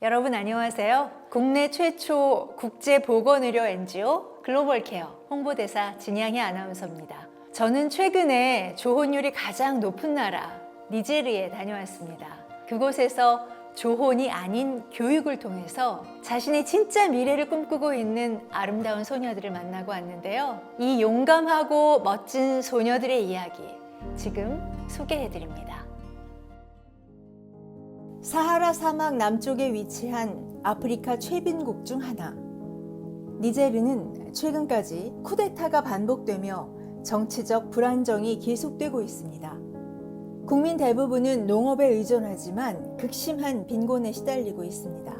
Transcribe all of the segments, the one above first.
여러분 안녕하세요. 국내 최초 국제 보건 의료 NGO 글로벌 케어 홍보대사 진양희 아나운서입니다. 저는 최근에 조혼율이 가장 높은 나라 니제리에 다녀왔습니다. 그곳에서 조혼이 아닌 교육을 통해서 자신의 진짜 미래를 꿈꾸고 있는 아름다운 소녀들을 만나고 왔는데요. 이 용감하고 멋진 소녀들의 이야기 지금 소개해 드립니다. 사하라 사막 남쪽에 위치한 아프리카 최빈국 중 하나. 니제르는 최근까지 쿠데타가 반복되며 정치적 불안정이 계속되고 있습니다. 국민 대부분은 농업에 의존하지만 극심한 빈곤에 시달리고 있습니다.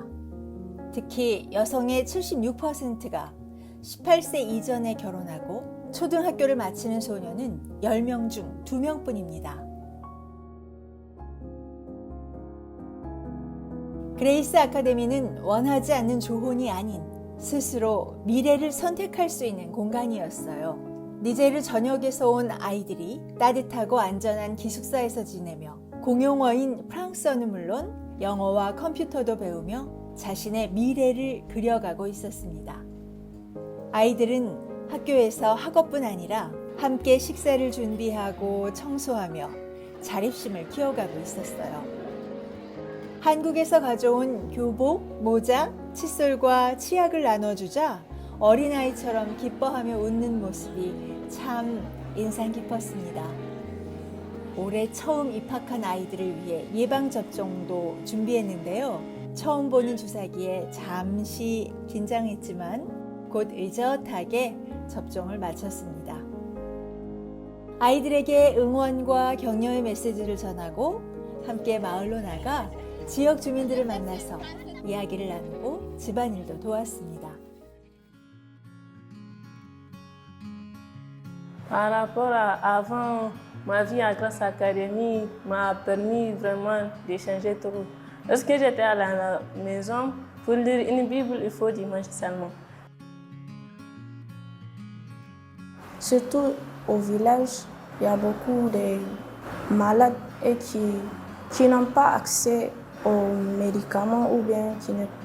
특히 여성의 76%가 18세 이전에 결혼하고 초등학교를 마치는 소녀는 10명 중 2명뿐입니다. 그레이스 아카데미는 원하지 않는 조혼이 아닌 스스로 미래를 선택할 수 있는 공간이었어요. 니제르 전역에서 온 아이들이 따뜻하고 안전한 기숙사에서 지내며 공용어인 프랑스어는 물론 영어와 컴퓨터도 배우며 자신의 미래를 그려가고 있었습니다. 아이들은 학교에서 학업뿐 아니라 함께 식사를 준비하고 청소하며 자립심을 키워가고 있었어요. 한국에서 가져온 교복, 모자, 칫솔과 치약을 나눠주자 어린아이처럼 기뻐하며 웃는 모습이 참 인상 깊었습니다. 올해 처음 입학한 아이들을 위해 예방접종도 준비했는데요. 처음 보는 주사기에 잠시 긴장했지만 곧 의젓하게 접종을 마쳤습니다. 아이들에게 응원과 격려의 메시지를 전하고 함께 마을로 나가 지역 주민들을 만나서 이야기를 나누고 집안일도 도왔습니다. Par rapport à avant, ma vie à Grasse Académie m'a permis vraiment d'échanger trop. Lorsque j'étais à la maison, pour lire une Bible, il faut dimanche seulement. Surtout au village, il y a beaucoup de malades et qui, qui n'ont pas accès aux médicaments ou bien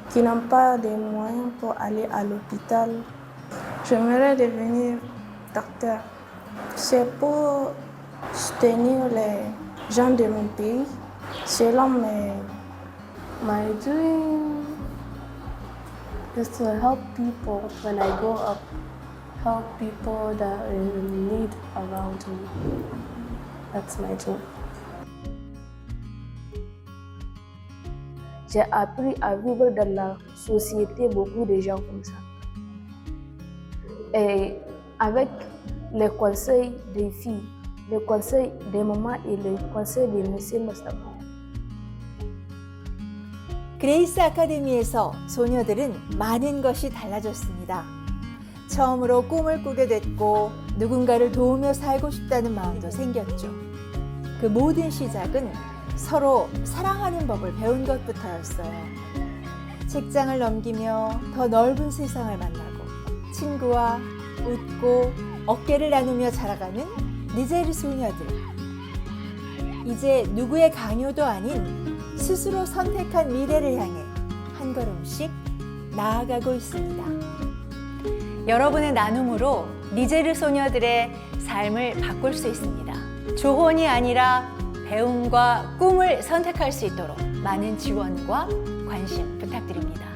qui n'ont pas de moyens pour aller à l'hôpital. J'aimerais devenir docteur. C'est pour soutenir les gens de mon pays. Selon mes, My dream is to help people when I grow up, help people that are in need around me. That's my dream. J'ai appris à vivre dans la société beaucoup de gens comme ça. Et avec les conseils des filles, les conseils des mamans et les conseils de monsieur Moustapha. 그레이스 아카데미에서 소녀들은 많은 것이 달라졌습니다. 처음으로 꿈을 꾸게 됐고 누군가를 도우며 살고 싶다는 마음도 생겼죠. 그 모든 시작은 서로 사랑하는 법을 배운 것부터였어요. 책장을 넘기며 더 넓은 세상을 만나고 친구와 웃고 어깨를 나누며 자라가는 니제르 소녀들. 이제 누구의 강요도 아닌 스스로 선택한 미래를 향해 한 걸음씩 나아가고 있습니다. 여러분의 나눔으로 니제르 소녀들의 삶을 바꿀 수 있습니다. 조혼이 아니라 배움과 꿈을 선택할 수 있도록 많은 지원과 관심 부탁드립니다.